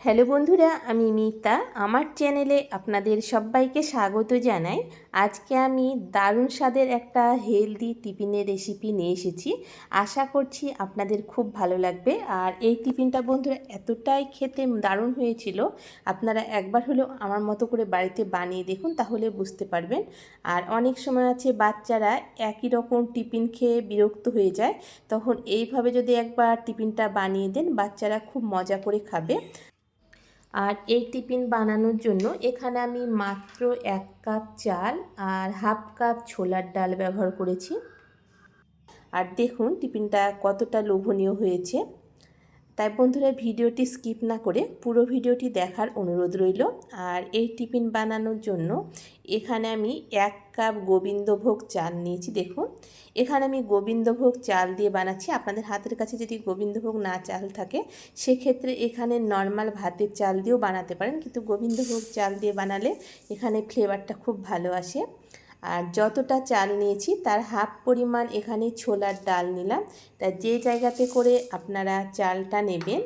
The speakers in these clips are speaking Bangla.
হ্যালো বন্ধুরা, আমি মিতা। আমার চ্যানেলে আপনাদের সবাইকে স্বাগত জানাই। আজকে আমি দারুণ স্বাদের একটা হেলদি টিফিনের রেসিপি নিয়ে এসেছি। আশা করছি আপনাদের খুব ভালো লাগবে। আর এই টিফিনটা বন্ধুরা এতটাই খেতে দারুণ হয়েছিল। আপনারা একবার হলেও আমার মতো করে বাড়িতে বানিয়ে দেখুন, তাহলে বুঝতে পারবেন। আর অনেক সময় আছে, বাচ্চারা একই রকম টিফিন খেয়ে বিরক্ত হয়ে যায়। তখন এইভাবে যদি একবার টিফিনটা বানিয়ে দেন, বাচ্চারা খুব মজা করে খাবে। আর এই টিফিন বানানোর জন্য এখানে আমি মাত্র এক কাপ চাল আর হাফ কাপ ছোলার ডাল ব্যবহার করেছি। আর দেখুন টিফিনটা কতটা লোভনীয় হয়েছে। তাই বন্ধুরা ভিডিওটি স্কিপ না করে পুরো ভিডিওটি দেখার অনুরোধ রইল। আর এই টিফিন বানানোর জন্য এখানে আমি এক কাপ গোবিন্দভোগ চাল নিয়েছি, দেখুন। এখানে আমি গোবিন্দভোগ চাল দিয়ে বানাচ্ছি। আপনাদের হাতের কাছে যদি গোবিন্দভোগ না চাল থাকে, সেক্ষেত্রে এখানে নর্মাল ভাতের চাল দিয়েও বানাতে পারেন। কিন্তু গোবিন্দভোগ চাল দিয়ে বানালে এখানে ফ্লেভারটা খুব ভালো আসে। আর যতটা চাল নিয়েছি তার হাফ পরিমাণ এখানে ছোলার ডাল নিলাম। তা যে জায়গাতে করে আপনারা চালটা নেবেন,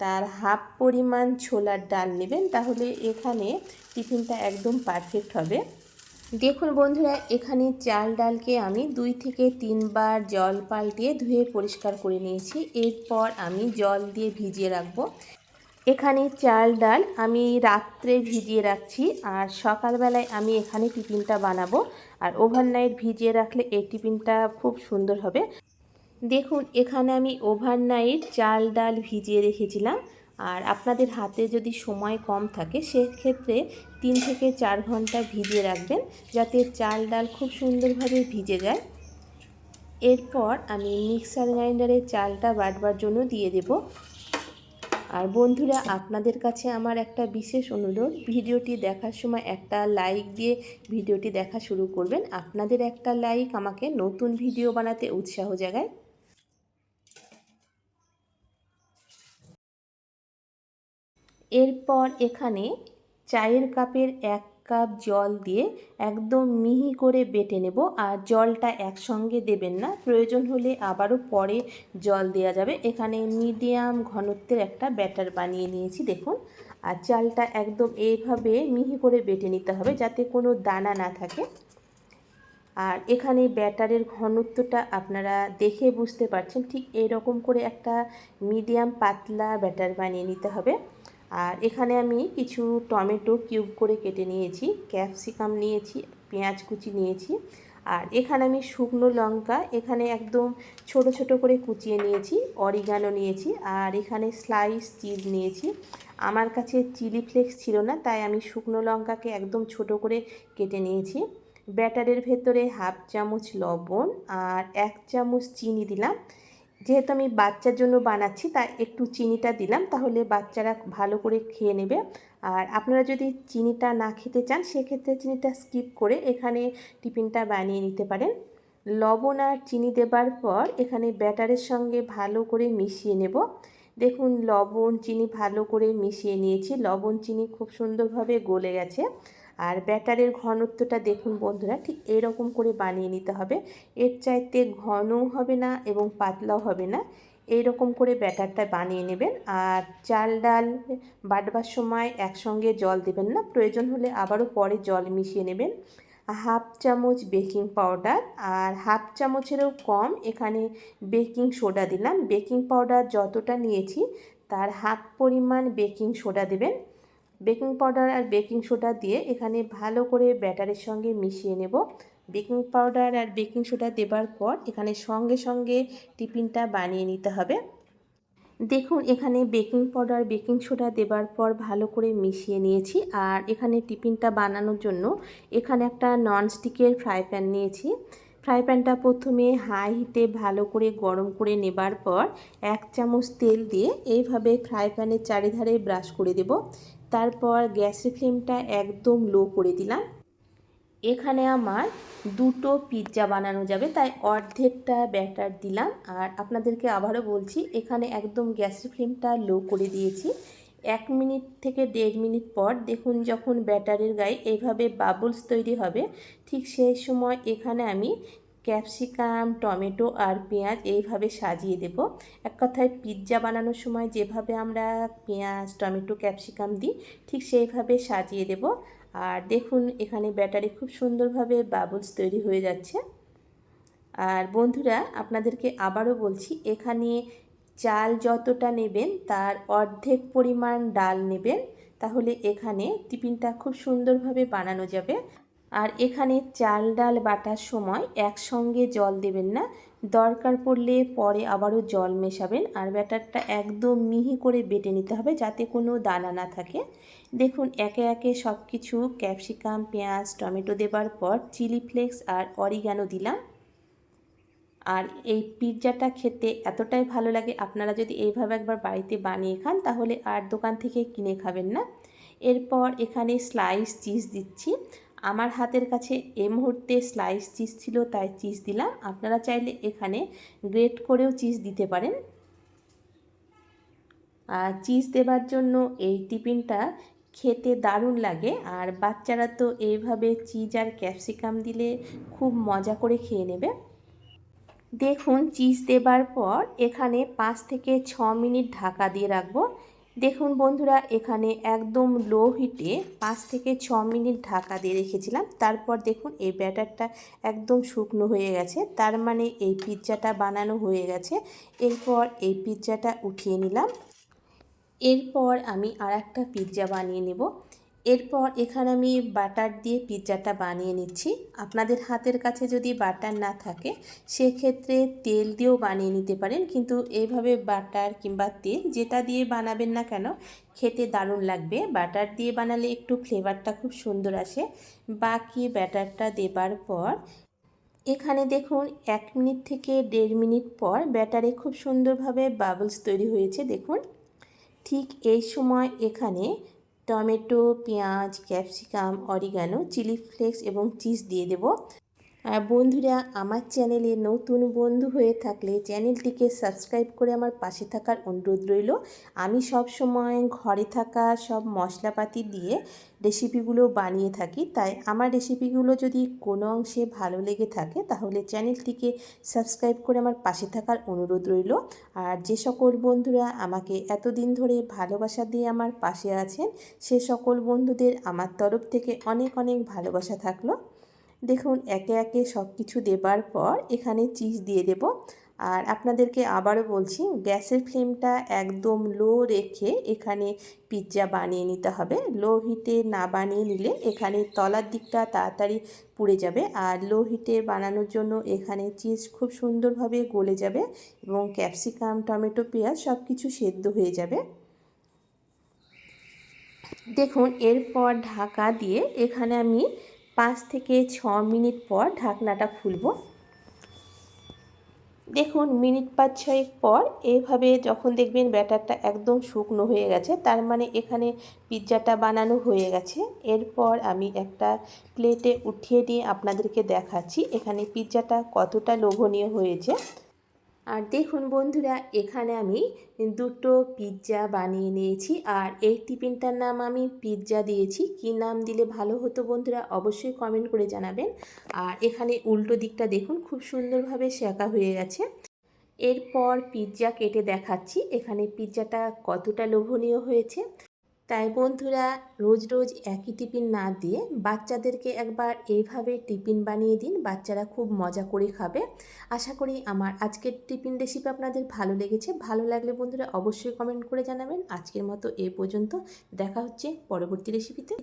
তার হাফ পরিমাণ ছোলার ডাল নেবেন, তাহলে এখানে টিফিনটা একদম পারফেক্ট হবে। দেখুন বন্ধুরা, এখানে চাল ডালকে আমি দুই থেকে তিনবার জল পাল্টিয়ে ধুয়ে পরিষ্কার করে নিয়েছি। এরপর আমি জল দিয়ে ভিজিয়ে রাখব। এখানে চাল, ডাল আমি রাত্রে ভিজিয়ে রাখছি আর সকালবেলায় আমি এখানে টিফিনটা বানাবো। আর ওভারনাইট ভিজিয়ে রাখলে এই টিফিনটা খুব সুন্দর হবে। দেখুন, এখানে আমি ওভারনাইট চাল, ডাল ভিজিয়ে রেখেছিলাম। আর আপনাদের হাতে যদি সময় কম থাকে, সেক্ষেত্রে তিন থেকে চার ঘণ্টা ভিজিয়ে রাখবেন যাতে চাল, ডাল খুব সুন্দরভাবে ভিজে যায়। এরপর আমি মিক্সার গ্রাইন্ডারে চালটা বাটবার জন্য দিয়ে দেব। আর বন্ধুরা, আপনাদের কাছে আমার একটা বিশেষ অনুরোধ, ভিডিওটি দেখার সময় একটা লাইক দিয়ে ভিডিওটি দেখা শুরু করবেন। আপনাদের একটা লাইক আমাকে নতুন ভিডিও বানাতে উৎসাহ জাগায়। এরপর এখানে চায়ের কাপের এক কাপ জল দিয়ে একদম মিহি করে বেটে নেব আর জলটা একসঙ্গে দেবেন না। প্রয়োজন হলে আবারও পরে জল দেওয়া যাবে। এখানে মিডিয়াম ঘনত্বের একটা ব্যাটার বানিয়ে নিয়েছি, দেখুন। আর চালটা একদম এইভাবে মিহি করে বেটে নিতে হবে যাতে কোনো দানা না থাকে। আর এখানে ব্যাটারের ঘনত্বটা আপনারা দেখে বুঝতে পারছেন, ঠিক এরকম করে একটা মিডিয়াম পাতলা ব্যাটার বানিয়ে নিতে হবে। আর এখানে আমি কিছু টমেটো কিউব করে কেটে নিয়েছি, ক্যাপসিকাম নিয়েছি, পেঁয়াজ কুচি নিয়েছি আর এখানে আমি শুকনো লঙ্কা, এখানে একদম ছোট ছোট করে কুচিয়ে নিয়েছি, অরিগানো নিয়েছি আর এখানে স্লাইস চিজ নিয়েছি। আমার কাছে চিলি ফ্লেক্স ছিল না, তাই আমি শুকনো লঙ্কাকে একদম ছোট করে কেটে নিয়েছি। ব্যাটারের ভেতরে হাফ চামচ লবণ আর এক চামচ চিনি দিলাম। যেহেতু আমি বাচ্চার জন্য বানাচ্ছি, তাই একটু চিনিটা দিলাম, তাহলে বাচ্চারা ভালো করে খেয়ে নেবে। আর আপনারা যদি চিনিটা না খেতে চান, সেক্ষেত্রে চিনিটা স্কিপ করে এখানে টিফিনটা বানিয়ে নিতে পারেন। লবণ আর চিনি দেবার পর এখানে ব্যাটারের সঙ্গে ভালো করে মিশিয়ে নেব। দেখুন, লবণ, চিনি ভালো করে মিশিয়ে নিয়েছি। লবণ, চিনি খুব সুন্দরভাবে গলে গেছে। আর ব্যাটারের ঘনত্বটা দেখুন বন্ধুরা, ঠিক এরকম করে বানিয়ে নিতে হবে। এর চাইতে ঘনও হবে না এবং পাতলাও হবে না। এই রকম করে ব্যাটারটা বানিয়ে নেবেন। আর চাল ডাল বাটবার সময় একসঙ্গে জল দেবেন না, প্রয়োজন হলে আবারও পরে জল মিশিয়ে নেবেন। হাফ চামচ বেকিং পাউডার, আর হাফ চামচেরও কম এখানে বেকিং সোডা দিলাম। বেকিং পাউডার যতটা নিয়েছি, তার হাফ পরিমাণ বেকিং সোডা দেবেন। বেকিং পাউডার আর বেকিং সোডা দিয়ে এখানে ভালো করে ব্যাটারের সঙ্গে মিশিয়ে নেব। বেকিং পাউডার আর বেকিং সোডা দেবার পর এখানে সঙ্গে সঙ্গে টিফিনটা বানিয়ে নিতে হবে। দেখুন, এখানে বেকিং পাউডার, বেকিং সোডা দেবার পর ভালো করে মিশিয়ে নিয়েছি আর এখানে টিফিনটা বানানোর জন্য এখানে একটা ননস্টিকের ফ্রাই প্যান নিয়েছি। ফ্রাই প্যানটা প্রথমে হাই হিটে ভালো করে গরম করে নেবার পর এক চামচ তেল দিয়ে এইভাবে ফ্রাই প্যানের চারিধারে ব্রাশ করে দেব। তারপর গ্যাসের ফ্লেমটা একদম লো করে দিলাম। এখানে আমার দুটো পিৎজা বানানো যাবে, তাই অর্ধেকটা ব্যাটার দিলাম। আর আপনাদেরকে আবারও বলছি, এখানে একদম গ্যাসের ফ্লেমটা লো করে দিয়েছি। এক মিনিট থেকে দেড় মিনিট পর দেখুন যখন ব্যাটারের গায়ে এইভাবে বাবলস তৈরি হবে, ঠিক সেই সময় এখানে আমি ক্যাপসিকাম, টমেটো আর পেঁয়াজ এইভাবে সাজিয়ে দেব। এক কথায় পিৎজা বানানোর সময় যেভাবে আমরা পেঁয়াজ, টমেটো, ক্যাপসিকাম দিই, ঠিক সেইভাবে সাজিয়ে দেব। আর দেখুন, এখানে ব্যাটারি খুব সুন্দরভাবে বাবলস তৈরি হয়ে যাচ্ছে। আর বন্ধুরা, আপনাদেরকে আবারও বলছি, এখানে চাল যতটা নেবেন, তার অর্ধেক পরিমাণ ডাল নেবেন, তাহলে এখানে টিফিনটা খুব সুন্দরভাবে বানানো যাবে। আর এখানে চাল, ডাল, বাটার সময় একসঙ্গে জল দেবেন না। দরকার পড়লে পরে আবারও জল মেশাবেন। আর ব্যাটারটা একদম মিহি করে বেটে নিতে হবে যাতে কোনো দানা না থাকে। দেখুন, একে একে সব কিছু ক্যাপসিকাম, পেঁয়াজ, টমেটো দেবার পর চিলি ফ্লেক্স আর অরিগ্যানো দিলাম। আর এই পিৎজাটা খেতে এতটাই ভালো লাগে, আপনারা যদি এইভাবে একবার বাড়িতে বানিয়ে খান তাহলে আর দোকান থেকে কিনে খাবেন না। এরপর এখানে স্লাইস চিজ দিচ্ছি। আমার হাতের কাছে এই মুহূর্তে স্লাইস চিজ ছিল, তাই চিজ দিলাম। আপনারা চাইলে এখানে গ্রেট করেও চিজ দিতে পারেন। আর চিজ দেবার জন্য এই টিফিনটা খেতে দারুণ লাগে। আর বাচ্চারা তো এইভাবে চিজ আর ক্যাপসিকাম দিলে খুব মজা করে খেয়ে নেবে। দেখুন চিজ দেবার পর এখানে পাঁচ থেকে ছ মিনিট ঢাকা দিয়ে রাখব। দেখুন বন্ধুরা, এখানে একদম লো হিটে পাঁচ থেকে ছ মিনিট ঢাকা দিয়ে রেখেছিলাম। তারপর দেখুন এই ব্যাটারটা একদম শুকনো হয়ে গেছে। তার মানে এই পিৎজাটা বানানো হয়ে গেছে। এরপর এই পিৎজাটা উঠিয়ে নিলাম। এরপর আমি আর একটা পিৎজা বানিয়ে নেব। এরপর এখানে আমি বাটার দিয়ে পিৎজাটা বানিয়ে নিচ্ছি। আপনাদের হাতের কাছে যদি বাটার না থাকে, সেক্ষেত্রে তেল দিয়েও বানিয়ে নিতে পারেন। কিন্তু এইভাবে বাটার কিংবা তেল যেটা দিয়ে বানাবেন না কেন, খেতে দারুণ লাগবে। বাটার দিয়ে বানালে একটু ফ্লেভারটা খুব সুন্দর আসে। বাকি ব্যাটারটা দেবার পর, এখানে দেখুন, এক মিনিট থেকে দেড় মিনিট পর ব্যাটারে খুব সুন্দরভাবে বাবলস তৈরি হয়েছে। দেখুন, ঠিক এই সময় এখানে টমেটো পেঁয়াজ ক্যাপসিকাম অরিগানো চিলি ফ্লেক্স এবং চিজ দিয়ে দেব। আর বন্ধুরা, আমার চ্যানেলে নতুন বন্ধু হয়ে থাকলে চ্যানেলটিকে সাবস্ক্রাইব করে আমার পাশে থাকার অনুরোধ রইল। আমি সব সময় ঘরে থাকা সব মশলাপাতি দিয়ে রেসিপিগুলো বানিয়ে থাকি। তাই আমার রেসিপিগুলো যদি কোনো অংশে ভালো লেগে থাকে, তাহলে চ্যানেলটিকে সাবস্ক্রাইব করে আমার পাশে থাকার অনুরোধ রইল। আর যে সকল বন্ধুরা আমাকে এতদিন ধরে ভালোবাসা দিয়ে আমার পাশে আছেন, সে সকল বন্ধুদের আমার তরফ থেকে অনেক অনেক ভালোবাসা থাকল। দেখুন, একে একে সব কিছু দেবার পর এখানে চিজ দিয়ে দেব। আর আপনাদেরকে আবারও বলছি, গ্যাসের ফ্লেমটা একদম লো রেখে এখানে পিৎজা বানিয়ে নিতে হবে। লো হিটে না বানিয়ে নিলে এখানে তলার দিকটা তাড়াতাড়ি পুড়ে যাবে। আর লো হিটে বানানোর জন্য এখানে চিজ খুব সুন্দরভাবে গলে যাবে এবং ক্যাপসিকাম টমেটো, পেঁয়াজ সব কিছু সেদ্ধ হয়ে যাবে। দেখুন, এরপর ঢাকা দিয়ে এখানে আমি পাঁচ থেকে ছ মিনিট পর ঢাকনাটা খুলব। দেখুন, মিনিট পাঁচ ছয়েক পর এইভাবে যখন দেখবেন ব্যাটারটা একদম শুকনো হয়ে গেছে, তার মানে এখানে পিৎজাটা বানানো হয়ে গেছে। এরপর আমি একটা প্লেটে উঠিয়ে নিয়ে আপনাদেরকে দেখাচ্ছি এখানে পিৎজাটা কতটা লোভনীয় হয়েছে। আর দেখুন বন্ধুরা, এখানে আমি দুটো পিৎজা বানিয়ে নিয়েছি। আর এই টিফিনটার নাম আমি পিৎজা দিয়েছি। কি নাম দিলে ভালো হতো বন্ধুরা, অবশ্যই কমেন্ট করে জানাবেন। আর এখানে উল্টো দিকটা দেখুন, খুব সুন্দরভাবে শেখা হয়ে গেছে। এরপর পিৎজা কেটে দেখাচ্ছি। এখানে পিৎজাটা কতটা লোভনীয় হয়েছে। তাই বন্ধুরা, রোজ রোজ একই টিফিন না দিয়ে বাচ্চাদেরকে একবার এইভাবে টিফিন বানিয়ে দিন। বাচ্চারা খুব মজা করে খাবে। আশা করি আমার আজকের টিফিন রেসিপি আপনাদের ভালো লেগেছে। ভালো লাগলে বন্ধুরা অবশ্যই কমেন্ট করে জানাবেন। আজকের মতো এ পর্যন্ত। দেখা হচ্ছে পরবর্তী রেসিপিতে